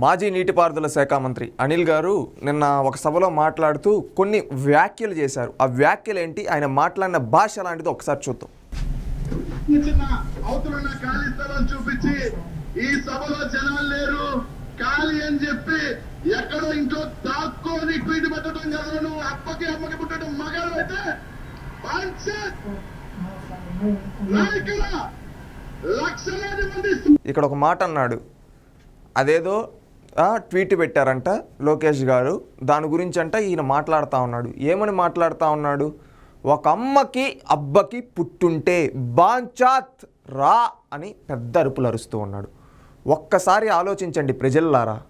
మాజీ నీటిపారుదల శాఖ మంత్రి అనిల్ గారు నిన్న ఒక సభలో మాట్లాడుతూ కొన్ని వ్యాఖ్యలు చేశారు. ఆ వ్యాఖ్యలు ఏంటి? ఆయన మాట్లాడిన భాష లాంటిది ఒకసారి చూద్దాం. చిన్న చిన్న అవతలున్న ఖాళీ స్థలం చూపించి ఈ సభలో జనాలు లేరు. ఖాళీ అని చెప్పి ఎక్కడో ఇంట్లో దాక్కొని ట్వీట్ పెట్టడం కదా. నువ్వు అప్పకి అమ్మకి పుట్టడం మగాడు అయితే ఇక్కడ ఒక మాట అన్నాడు. అదేదో ట్వీట్ పెట్టారంట లోకేష్ గారు. దాని గురించి అంట ఈయన మాట్లాడుతూ ఉన్నాడు. ఏమని మాట్లాడుతూ ఉన్నాడు? ఒక అమ్మకి అబ్బకి పుట్టుంటే బాంచాత్ రా అని పెద్ద అరుపులు అరుస్తూ ఉన్నాడు. ఒక్కసారి ఆలోచించండి ప్రజల్లారా.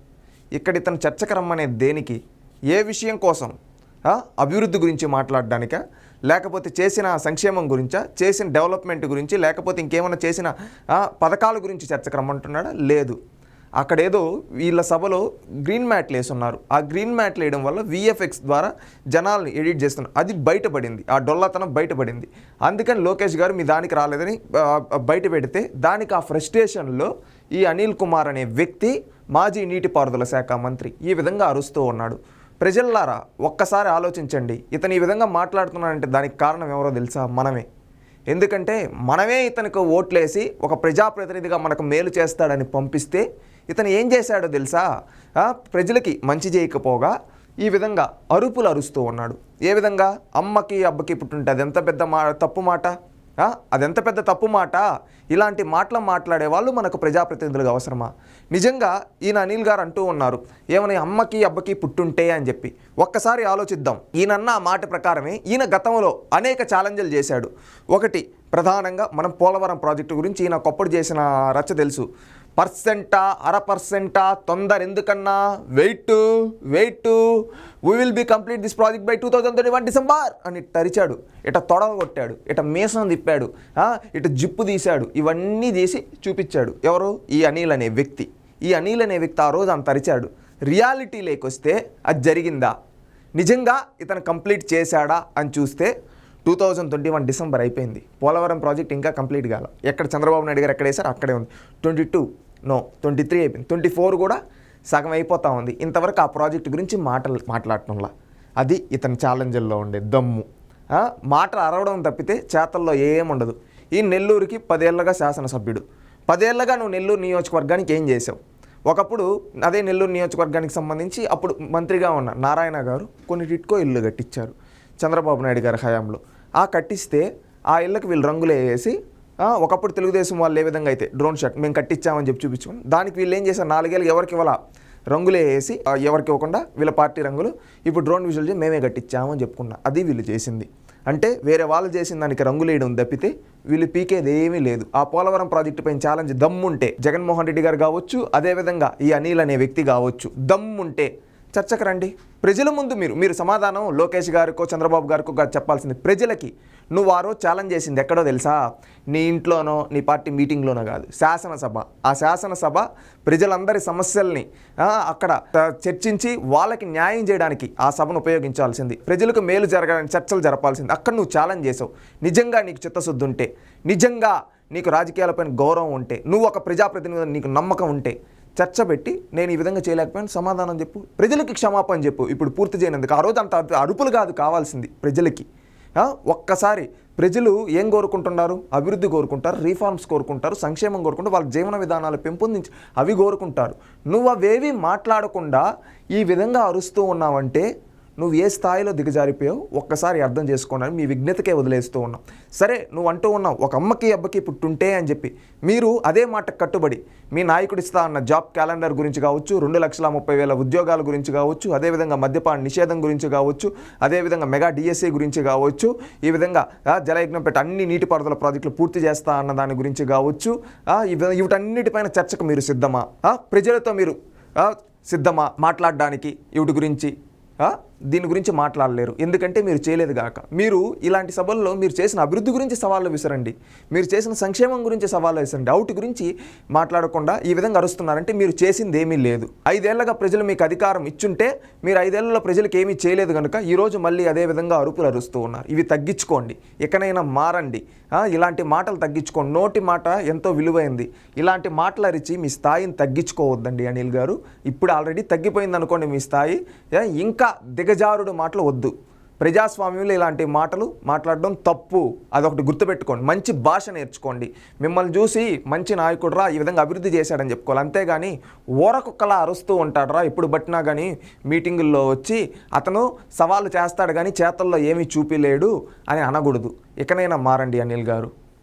ఇక్కడ ఇతను చర్చకు రమ్మనే దేనికి? ఏ విషయం కోసం? అభివృద్ధి గురించి మాట్లాడడానికా? లేకపోతే చేసిన సంక్షేమం గురించా? చేసిన డెవలప్మెంట్ గురించి? లేకపోతే ఇంకేమైనా చేసిన పథకాల గురించి చర్చకు రమ్మంటున్నాడా? లేదు. అక్కడేదో వీళ్ళ సభలో గ్రీన్ మ్యాట్లు వేస్తున్నారు ఆ గ్రీన్ మ్యాట్లు వేయడం వల్ల విఎఫ్ఎక్స్ ద్వారా జనాల్ని ఎడిట్ చేస్తున్నారు అది బయటపడింది. ఆ డొల్లతనం బయటపడింది. అందుకని లోకేష్ గారు మీ దానికి రాలేదని బయట పెడితే దానికి ఆ ఫ్రస్ట్రేషన్లో ఈ అనిల్ కుమార్ అనే వ్యక్తి మాజీ నీటిపారుదల శాఖ మంత్రి ఈ విధంగా అరుస్తూ ఉన్నాడు. ప్రజల్లారా ఒక్కసారి ఆలోచించండి. ఇతను ఈ విధంగా మాట్లాడుతున్నాడంటే దానికి కారణం ఎవరో తెలుసా? మనమే. ఎందుకంటే మనమే ఇతనికి ఓట్లేసి ఒక ప్రజాప్రతినిధిగా మనకు మేలు చేస్తాడని పంపిస్తే ఇతను ఏం చేశాడో తెలుసా? ప్రజలకి మంచి చేయకపోగా ఈ విధంగా అరుపులు అరుస్తూ ఉన్నాడు. ఏ విధంగా? అమ్మకి అబ్బకి పుట్టుంటే అది ఎంత పెద్ద మా తప్పు మాట? అదెంత పెద్ద తప్పు మాట? ఇలాంటి మాటలు మాట్లాడే వాళ్ళు మనకు ప్రజాప్రతినిధులుగా అవసరమా? నిజంగా ఈయన అనిల్ గారు అంటూ ఉన్నారు ఏమని అమ్మకి అబ్బకి పుట్టుంటే అని చెప్పి. ఒక్కసారి ఆలోచిద్దాం. ఈయనన్న ఆ మాట ప్రకారమే ఈయన గతంలో అనేక ఛాలెంజ్లు చేశాడు. ఒకటి ప్రధానంగా మనం పోలవరం ప్రాజెక్టు గురించి ఈయన ఒకప్పుడు చేసిన రచ్చ తెలుసు. పర్సెంటా అర పర్సెంటా తొందర ఎందుకన్నా? Wait wait. We will be complete this project by two thousand twenty one December అని తరిచాడు ఇట తొడవ కొట్టాడు. ఇట మీసం తిప్పాడు. ఇట జిప్పు తీశాడు. ఇవన్నీ చేసి చూపించాడు. ఎవరు? ఈ అనిల్ అనే వ్యక్తి. ఈ అనిల్ అనే వ్యక్తి ఆ రోజు అంత తరిచాడు రియాలిటీ లేకొస్తే అది జరిగిందా? నిజంగా ఇతను కంప్లీట్ చేశాడా అని చూస్తే two thousand twenty one December అయిపోయింది. పోలవరం ప్రాజెక్ట్ ఇంకా కంప్లీట్ కాల. ఎక్కడ చంద్రబాబు నాయుడు గారు ఎక్కడ వేశారు అక్కడే ఉంది. Twenty two no twenty three అయిపోయింది. ట్వంటీ ఫోర్ కూడా సగం అయిపోతా ఉంది. ఇంతవరకు ఆ ప్రాజెక్ట్ గురించి మాటలు మాట్లాడటంలా. అది ఇతని ఛాలెంజ్ల్లో ఉండే దమ్ము. మాటలు అరవడం తప్పితే చేతల్లో ఏముండదు ఈ నెల్లూరుకి పదేళ్ళగా శాసనసభ్యుడు. పదేళ్ళగా నువ్వు నెల్లూరు నియోజకవర్గానికి ఏం చేసావు? ఒకప్పుడు అదే నెల్లూరు నియోజకవర్గానికి సంబంధించి అప్పుడు మంత్రిగా ఉన్న నారాయణ గారు కొన్ని టిట్కో ఇల్లు కట్టించారు చంద్రబాబు నాయుడు గారి హయాంలో. ఆ కట్టిస్తే ఆ ఇళ్ళకి వీళ్ళు రంగులు వేసి ఒకప్పుడు తెలుగుదేశం వాళ్ళు ఏ విధంగా అయితే డ్రోన్ షాట్ మేము కట్టించామని చెప్పి చూపించుకుని దానికి వీళ్ళు ఏం చేశారు? నాలుగేళ్ళకి ఎవరికి ఇవ్వాల? రంగులే వేసి ఎవరికి ఇవ్వకుండా వీళ్ళ పార్టీ రంగులు ఇప్పుడు డ్రోన్ విజువల్ చేసి మేమే కట్టించామని చెప్పుకున్నా. అది వీళ్ళు చేసింది. అంటే వేరే వాళ్ళు చేసిన దానికి రంగులేయడం తప్పితే వీళ్ళు పీకేది ఏమీ లేదు. ఆ పోలవరం ప్రాజెక్టు పైన ఛాలెంజ్ దమ్ముంటే జగన్మోహన్ రెడ్డి గారు కావచ్చు అదేవిధంగా ఈ అనిల్ అనే వ్యక్తి కావచ్చు దమ్ముంటే చర్చకు రండి. ప్రజల ముందు మీరు మీరు సమాధానం లోకేష్ గారికో చంద్రబాబు గారికో గారు చెప్పాల్సింది ప్రజలకి. నువ్వు ఆ రోజు ఛాలెంజ్ చేసింది ఎక్కడో తెలుసా? నీ ఇంట్లోనో నీ పార్టీ మీటింగ్లోనో కాదు శాసనసభ. ఆ శాసనసభ ప్రజలందరి సమస్యల్ని అక్కడ చర్చించి వాళ్ళకి న్యాయం చేయడానికి ఆ సభను ఉపయోగించాల్సింది. ప్రజలకు మేలు జరగాలని చర్చలు జరపాల్సింది. అక్కడ నువ్వు ఛాలెంజ్ చేసావు. నిజంగా నీకు చిత్తశుద్ధి ఉంటే నిజంగా నీకు రాజకీయాలపైన గౌరవం ఉంటే నువ్వు ఒక ప్రజాప్రతినిధి నీకు నమ్మకం ఉంటే చర్చ పెట్టి నేను ఈ విధంగా చేయలేకపోయాను సమాధానం చెప్పు ప్రజలకి క్షమాపణ చెప్పు. ఇప్పుడు పూర్తి చేయనందుకు ఆ రోజు అంత అరుపులు కాదు కావాల్సింది ప్రజలకి. ఒక్కసారి ప్రజలు ఏం కోరుకుంటున్నారు? అభివృద్ధి కోరుకుంటారు రీఫార్మ్స్ కోరుకుంటారు సంక్షేమం కోరుకుంటారు వాళ్ళ జీవన విధానాలు పెంపొందించి అవి కోరుకుంటారు. నువ్వు అవేవి మాట్లాడకుండా ఈ విధంగా అరుస్తూ ఉన్నావంటే నువ్వు ఏ స్థాయిలో దిగజారిపోయావు? ఒక్కసారి అర్థం చేసుకోండి మీ విఘ్నతకే వదిలేస్తూ ఉన్నాం. సరే నువ్వు అంటూ ఉన్నావు ఒక అమ్మకి అబ్బకి పుట్టుంటే అని చెప్పి. మీరు అదే మాట కట్టుబడి మీ నాయకుడు ఇస్తా అన్న జాబ్ క్యాలెండర్ గురించి కావచ్చు రెండు లక్షల ముప్పై వేల ఉద్యోగాల గురించి కావచ్చు అదేవిధంగా మద్యపాన నిషేధం గురించి కావచ్చు అదేవిధంగా మెగా డిఎస్ఏ గురించి కావచ్చు ఈ విధంగా జలయజ్ఞం పెట్టి అన్ని నీటిపారుదల ప్రాజెక్టులు పూర్తి చేస్తా అన్న దాని గురించి కావచ్చు వీటన్నిటిపైన చర్చకు మీరు సిద్ధమా? ప్రజలతో మీరు సిద్ధమా మాట్లాడడానికి వీటి గురించి? దీని గురించి మాట్లాడలేరు. ఎందుకంటే మీరు చేయలేదు గాక. మీరు ఇలాంటి సభల్లో మీరు చేసిన అభివృద్ధి గురించి సవాళ్ళు విసరండి. మీరు చేసిన సంక్షేమం గురించి సవాళ్ళు విసరండి. అవుట్ గురించి మాట్లాడకుండా ఈ విధంగా అరుస్తున్నారంటే మీరు చేసింది ఏమీ లేదు. ఐదేళ్ళగా ప్రజలు మీకు అధికారం ఇచ్చుంటే మీరు ఐదేళ్ళలో ప్రజలకు ఏమీ చేయలేదు కనుక ఈరోజు మళ్ళీ అదే విధంగా అరుపులు అరుస్తూ ఉన్నారు. ఇవి తగ్గించుకోండి. ఎక్కడైనా మారండి. ఇలాంటి మాటలు తగ్గించుకోండి. నోటి మాట ఎంతో విలువైంది. ఇలాంటి మాటలు అరిచి మీ స్థాయిని తగ్గించుకోవద్దండి అనిల్ గారు. ఇప్పుడు ఆల్రెడీ తగ్గిపోయింది అనుకోండి మీ స్థాయి. ఇంకా ఇంకా దిగజారుడు మాటలు వద్దు. ప్రజాస్వామ్యంలో ఇలాంటి మాటలు మాట్లాడడం తప్పు. అదొకటి గుర్తుపెట్టుకోండి. మంచి భాష నేర్చుకోండి. మిమ్మల్ని చూసి మంచి నాయకుడురా ఈ విధంగా అభివృద్ధి చేశాడని చెప్పుకోవాలి. అంతేగాని ఓరకొక్కలా అరుస్తూ ఉంటాడురా. ఎప్పుడు పట్టినా కానీ మీటింగుల్లో వచ్చి అతను సవాళ్ళు చేస్తాడు కానీ చేతల్లో ఏమీ చూపిలేడు అని అనకూడదు. ఇకనైనా మారండి అనిల్ గారు.